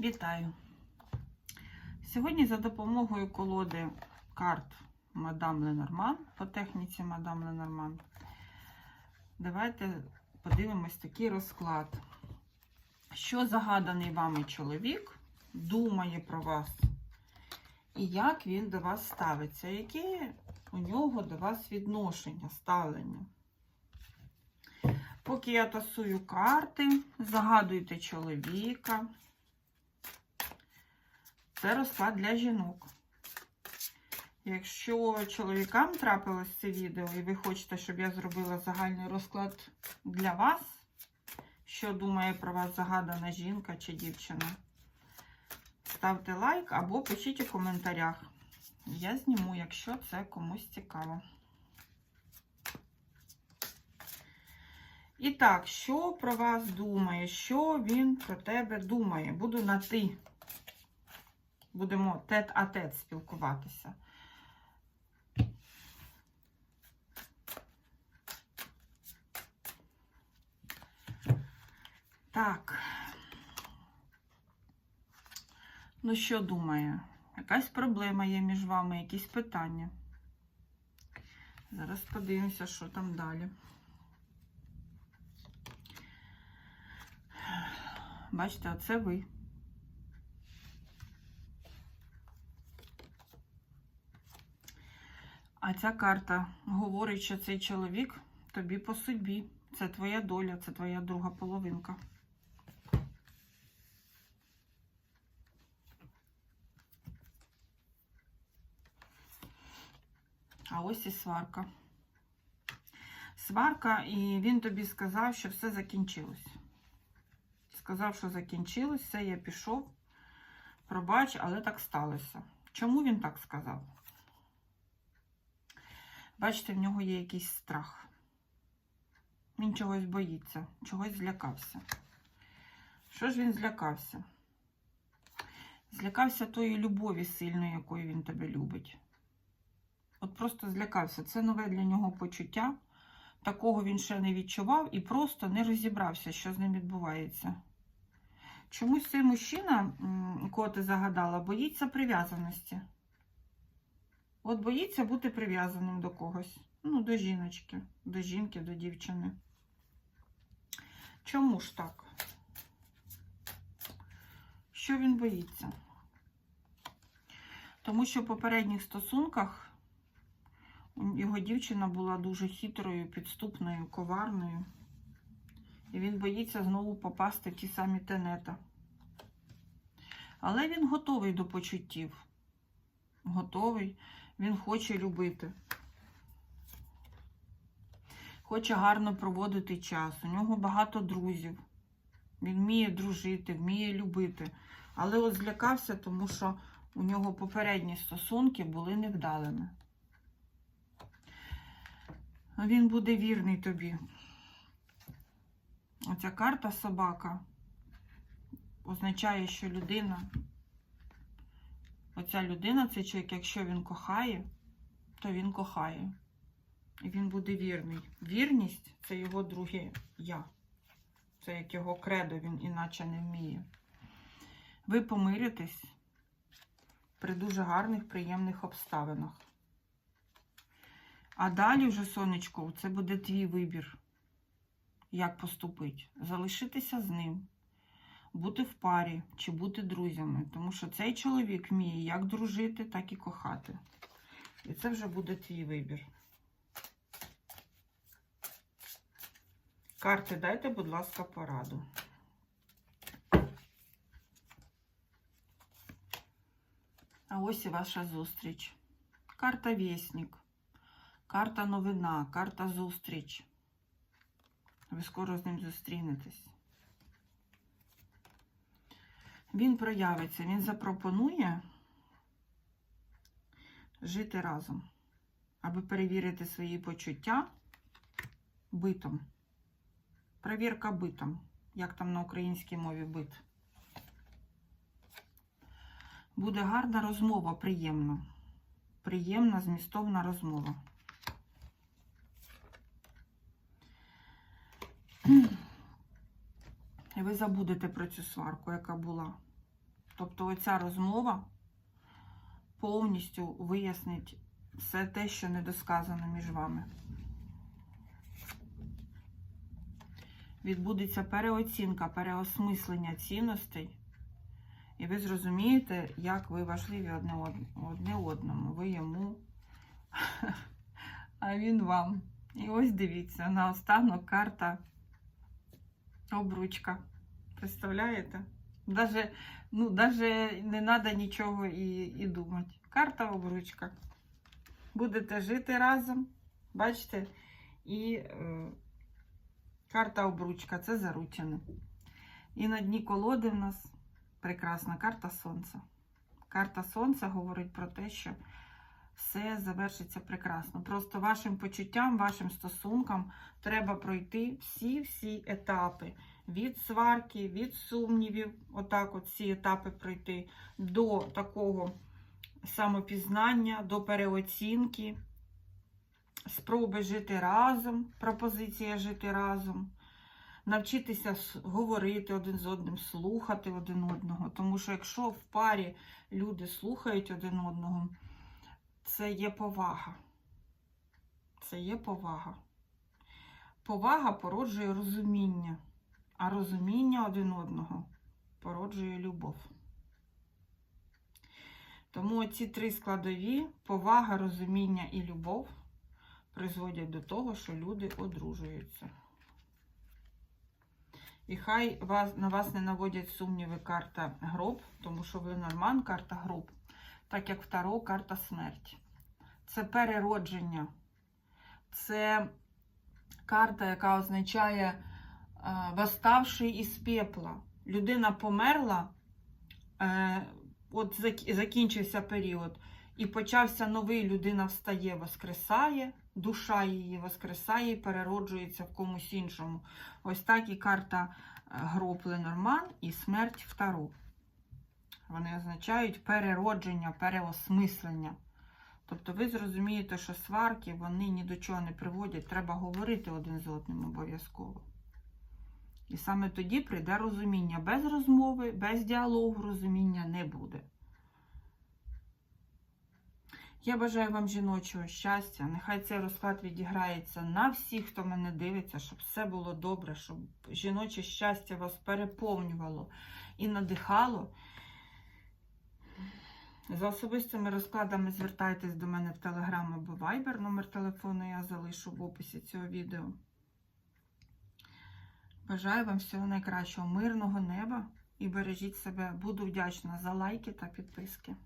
Вітаю! Сьогодні за допомогою колоди карт Мадам Ленорман по техніці Мадам Ленорман. Давайте подивимось такий розклад. Що загаданий вами чоловік думає про вас, і як він до вас ставиться, яке у нього до вас відношення, ставлення. Поки я тасую карти, загадуйте чоловіка. Це розклад для жінок. Якщо чоловікам трапилось це відео, і ви хочете, щоб я зробила загальний розклад для вас, що думає про вас загадана жінка чи дівчина, ставте лайк або пишіть у коментарях. Я зніму, якщо це комусь цікаво. І так, що про вас думає? Що він про тебе думає? Буду на ти. Будемо тет-а-тет спілкуватися. Так. Ну, що думає? Якась проблема є між вами, якісь питання. Зараз подивимося, що там далі. Бачите, оце ви. А ця карта говорить, що цей чоловік тобі по судьбі. Це твоя доля, це твоя друга половинка. А ось і сварка. Сварка, і він тобі сказав, що все закінчилось. Сказав, що закінчилось, все, я пішов. Пробач, але так сталося. Чому він так сказав? Бачите, в нього є якийсь страх. Він чогось боїться, чогось злякався. Що ж він злякався? Злякався тої любові сильної, якою він тебе любить. От просто злякався. Це нове для нього почуття. Такого він ще не відчував і просто не розібрався, що з ним відбувається. Чомусь цей мужчина, кого ти загадала, боїться прив'язаності. От боїться бути прив'язаним до когось. Ну, до жіночки, до жінки, до дівчини. Чому ж так? Що він боїться? Тому що в попередніх стосунках його дівчина була дуже хитрою, підступною, коварною. І він боїться знову попасти в ті самі тенета. Але він готовий до почуттів. Готовий. Він хоче любити. Хоче гарно проводити час. У нього багато друзів. Він вміє дружити, вміє любити. Але от злякався, тому що у нього попередні стосунки були невдалими. Він буде вірний тобі. Оця карта собака означає, що людина, оця людина, цей чоловік, якщо він кохає, то він кохає. І він буде вірний. Вірність це його друге я. Це як його кредо, він іначе не вміє. Ви помиритесь при дуже гарних, приємних обставинах. А далі вже, сонечко, це буде твій вибір, як поступити. Залишитися з ним, бути в парі чи бути друзями. Тому що цей чоловік вміє як дружити, так і кохати. І це вже буде твій вибір. Карти дайте, будь ласка, пораду. А ось і ваша зустріч. Карта Вєснік. Карта новина, карта зустріч. Ви скоро з ним зустрінетесь. Він проявиться, він запропонує жити разом, аби перевірити свої почуття битом. Перевірка битом. Як там на українській мові бит. Буде гарна розмова, приємна. Приємна, змістовна розмова. І ви забудете про цю сварку, яка була. Тобто оця розмова повністю вияснить все те, що недосказано між вами. Відбудеться переоцінка, переосмислення цінностей. І ви зрозумієте, як ви важливі одне, одному. Ви йому, а він вам. І ось дивіться, наостанок карта обручка. Представляєте? Даже, ну, даже не треба нічого і, і думати. Карта обручка. Будете жити разом, бачите? І е, карта обручка це заручене. І на дні колоди в нас прекрасна карта Сонця. Карта Сонця говорить про те, що все завершиться прекрасно. Просто вашим почуттям, вашим стосункам треба пройти всі-всі етапи. Від сварки, від сумнівів, отак от всі етапи пройти, до такого самопізнання, до переоцінки, спроби жити разом, пропозиція жити разом навчитися говорити один з одним, слухати один одного. Тому що якщо в парі люди слухають один одного, це є повага. Це є повага. Повага породжує розуміння, а розуміння один одного породжує любов. Тому ці три складові повага, розуміння і любов призводять до того, що люди одружуються. І хай вас, на вас не наводять сумніви карта гроб, тому що ви норман, карта гроб, так як Таро карта смерті. Це переродження. Це карта, яка означає е, восставший із пепла. Людина померла, е, от закінчився період, і почався новий, людина встає, воскресає, душа її воскресає і перероджується в комусь іншому. Ось так і карта е, гроб Ленорман і смерть в Таро. Вони означають переродження, переосмислення. Тобто ви зрозумієте, що сварки вони ні до чого не приводять, треба говорити один з одним обов'язково. І саме тоді прийде розуміння. Без розмови, без діалогу розуміння не буде. Я бажаю вам жіночого щастя. Нехай цей розклад відіграється на всіх, хто мене дивиться, щоб все було добре, щоб жіноче щастя вас переповнювало і надихало. За особистими розкладами звертайтесь до мене в Telegram або Viber. Номер телефону я залишу в описі цього відео. Бажаю вам всього найкращого, мирного неба і бережіть себе. Буду вдячна за лайки та підписки.